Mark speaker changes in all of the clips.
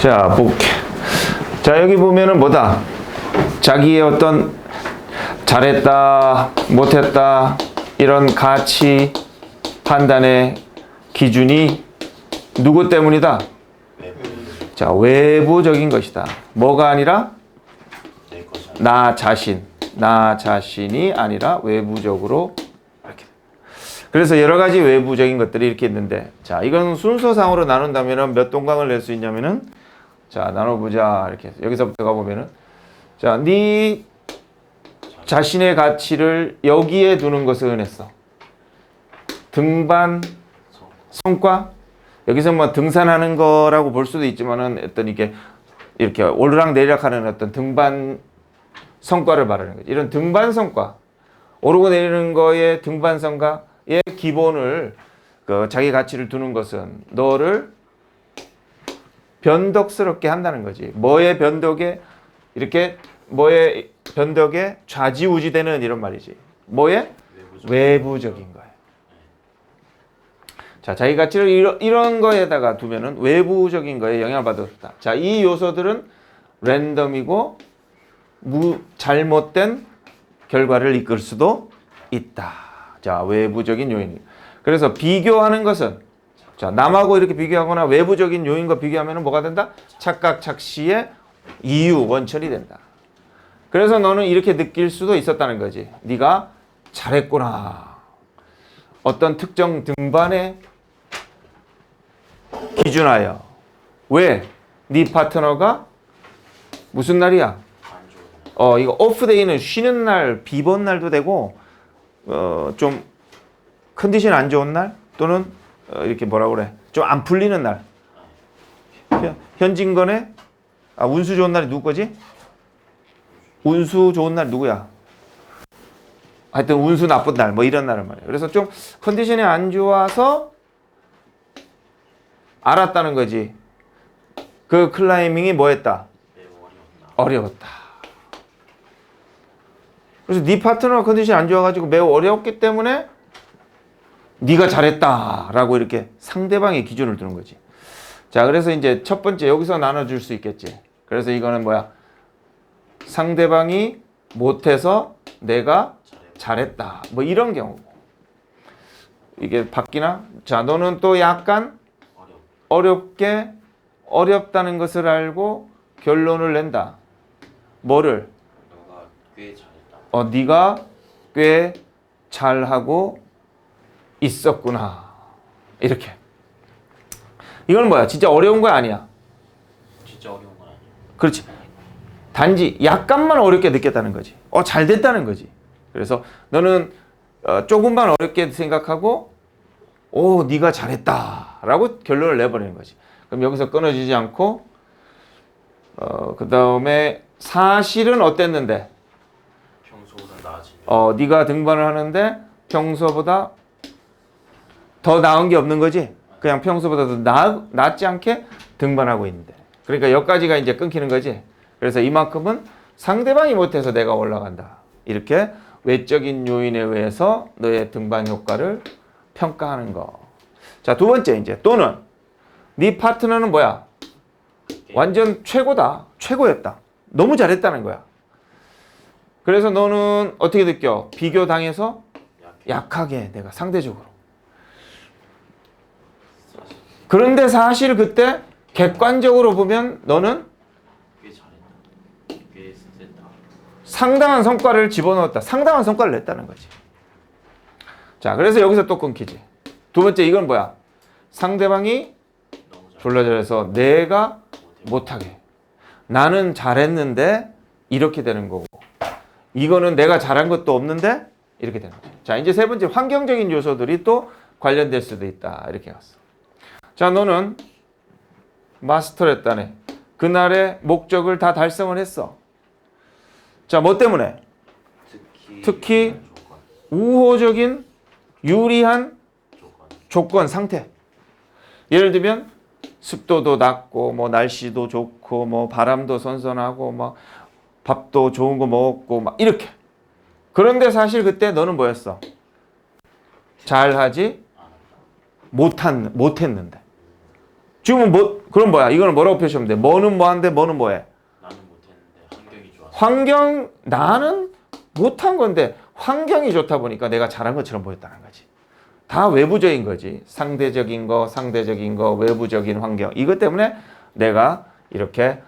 Speaker 1: 자, 볼게. 자, 여기 보면은 뭐다? 자기의 어떤 잘했다, 못했다, 이런 가치 판단의 기준이 누구 때문이다? 자, 외부적인 것이다. 뭐가 아니라 나 자신, 나 자신이 아니라 외부적으로. 그래서 여러 가지 외부적인 것들이 이렇게 있는데, 자, 이건 순서상으로 나눈다면은 몇 동강을 낼 수 있냐면은, 자, 나눠보자 이렇게 여기서부터 가보면은, 자, 네 자신의 가치를 여기에 두는 것을 은했어. 등반 성과 여기서 뭐 등산하는 거라고 볼 수도 있지만은 어떤 이게 이렇게 오르락 내리락 하는 어떤 등반 성과를 말하는 거지. 이런 등반 성과, 오르고 내리는 거에 등반 성과의 기본을 그 자기 가치를 두는 것은 너를 변덕스럽게 한다는 거지. 뭐의 변덕에 이렇게 뭐의 변덕에 좌지우지되는 이런 말이지. 뭐의
Speaker 2: 외부적
Speaker 1: 외부적인 거예요. 자, 자기 가치를 이런, 이런 거에다가 두면은 외부적인 거에 영향을 받았다. 자, 이 요소들은 랜덤이고 무, 잘못된 결과를 이끌 수도 있다. 자, 외부적인 요인. 그래서 비교하는 것은 자, 남하고 이렇게 비교하거나 외부적인 요인과 비교하면 뭐가 된다? 착각, 착시의 이유, 원천이 된다. 그래서 너는 이렇게 느낄 수도 있었다는 거지. 네가 잘했구나. 어떤 특정 등반에 기준하여 왜 네 파트너가 무슨 날이야? 어 이거 오프데이는 쉬는 날, 비번 날도 되고 어 좀 컨디션 안 좋은 날 또는 어, 이렇게 뭐라 그래 좀 안 풀리는 날. 현- 현진건에 아 운수 좋은 날이 누구 거지? 운수 좋은 날 누구야? 하여튼 운수 나쁜 날 뭐 이런 날은 말이야. 그래서 좀 컨디션이 안 좋아서 알았다는 거지. 그 클라이밍이
Speaker 2: 어려운 날
Speaker 1: 어려웠다. 그래서 네 파트너 컨디션이 안 좋아가지고 매우 어려웠기 때문에 네가 잘했다라고 이렇게 상대방의 기준을 두는 거지. 자, 그래서 이제 첫 번째 여기서 나눠줄 수 있겠지. 그래서 이거는 뭐야? 상대방이 못해서 내가 잘했다. 뭐 이런 경우고. 이게 바뀌나? 자, 너는 또 약간 어렵게 어렵다는 것을 알고 결론을 낸다. 뭐를? 어, 네가 꽤 잘하고 있었구나. 이렇게. 이건 뭐야? 진짜 어려운 거 아니야.
Speaker 2: 진짜 어려운 건 아니야
Speaker 1: 그렇지. 단지 약간만 어렵게 느꼈다는 거지. 어, 잘 됐다는 거지. 그래서 너는 어, 조금만 어렵게 생각하고 오, 네가 잘했다라고 결론을 내버리는 거지. 그럼 여기서 끊어지지 않고 어, 그다음에 사실은 어땠는데?
Speaker 2: 평소보다 나아지면
Speaker 1: 어, 네가 등반을 하는데 평소보다 더 나은 게 없는 거지. 그냥 평소보다 더 나, 낫지 않게 등반하고 있는데. 그러니까 여기까지가 이제 끊기는 거지. 그래서 이만큼은 상대방이 못해서 내가 올라간다. 이렇게 외적인 요인에 의해서 너의 등반 효과를 평가하는 거. 자, 두 번째 이제 또는 네 파트너는 뭐야? 완전 최고다. 최고였다. 너무 잘했다는 거야. 그래서 너는 어떻게 느껴? 비교 당해서
Speaker 2: 약해
Speaker 1: 약하게 내가 상대적으로. 그런데 사실 그때 객관적으로 보면 너는
Speaker 2: 꽤 잘했다 꽤 셌다
Speaker 1: 상당한 성과를 집어넣었다. 상당한 성과를 냈다는 거지. 자, 그래서 여기서 또 끊기지. 두 번째 이건 뭐야? 상대방이 졸라 잘해서 내가 못하게. 나는 잘했는데 이렇게 되는 거고. 이거는 내가 잘한 것도 없는데 이렇게 되는 거죠. 자, 이제 세 번째 환경적인 요소들이 또 관련될 수도 있다. 이렇게 갔어. 자, 너는 마스터를 했다네. 그날의 목적을 다 달성을 했어. 자, 뭐 때문에?
Speaker 2: 특히
Speaker 1: 특히 우호적인 유리한
Speaker 2: 조건
Speaker 1: 조건 상태. 예를 들면 습도도 낮고 뭐 날씨도 좋고 뭐 바람도 선선하고 뭐 밥도 좋은 거 먹고 막 이렇게. 그런데 사실 그때 너는 뭐였어? 잘하지 못한 못했는데. 지금은 뭐 그럼 뭐야? 이거는 뭐라고 표시하면 돼? 뭐는 뭐한데 뭐는 뭐해?
Speaker 2: 나는 못했는데 환경이 좋아서
Speaker 1: 환경 나는 못한 건데 환경이 좋다 보니까 내가 잘한 것처럼 보였다는 거지. 다 외부적인 거지. 상대적인 거, 상대적인 거, 외부적인 환경. 이것 때문에 내가 이렇게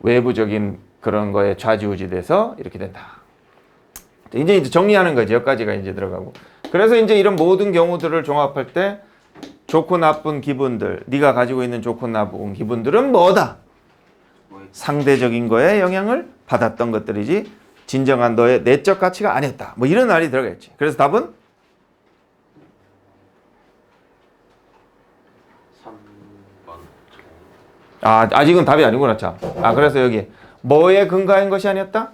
Speaker 1: 외부적인 그런 거에 좌지우지돼서 이렇게 된다. 이제 이제 정리하는 거지. 여기까지가 이제 들어가고. 그래서 이제 이런 모든 경우들을 종합할 때 좋고 나쁜 기분들, 네가 가지고 있는 좋고 나쁜 기분들은 뭐다? 상대적인 거에 영향을 받았던 것들이지 진정한 너의 내적 가치가 아니었다. 뭐 이런 말이 들어가겠지. 그래서 답은
Speaker 2: 3번
Speaker 1: 아 아직은 답이 아니구나 참. 아 그래서 여기 뭐에 근거한 것이 아니었다?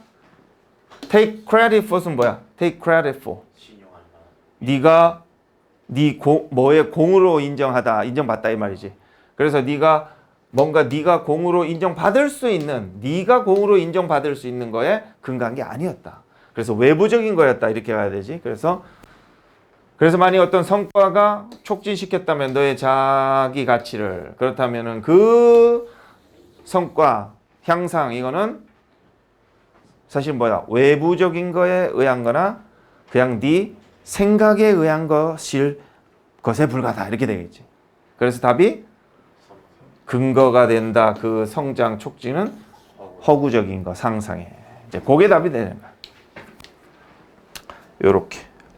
Speaker 1: Take credit for은 뭐야? Take credit for. 네가 네 고, 뭐의 공으로 인정하다, 인정받다 이 말이지. 그래서 네가 뭔가 네가 공으로 인정받을 수 있는 네가 공으로 인정받을 수 있는 거에 근거한 게 아니었다. 그래서 외부적인 거였다 이렇게 가야 되지. 그래서 그래서 만약 어떤 성과가 촉진시켰다면 너의 자기 가치를 그렇다면은 그 성과 향상 이거는 사실 뭐야 외부적인 거에 의한 거나 그냥 네 생각에 의한 것일 것에 불과하다 이렇게 되겠지. 그래서 답이
Speaker 2: 3번
Speaker 1: 근거가 된다. 그 성장 촉진은
Speaker 2: 허구
Speaker 1: 허구적인 거 상상해. 이제 그게 답이 되는 거야. 요렇게.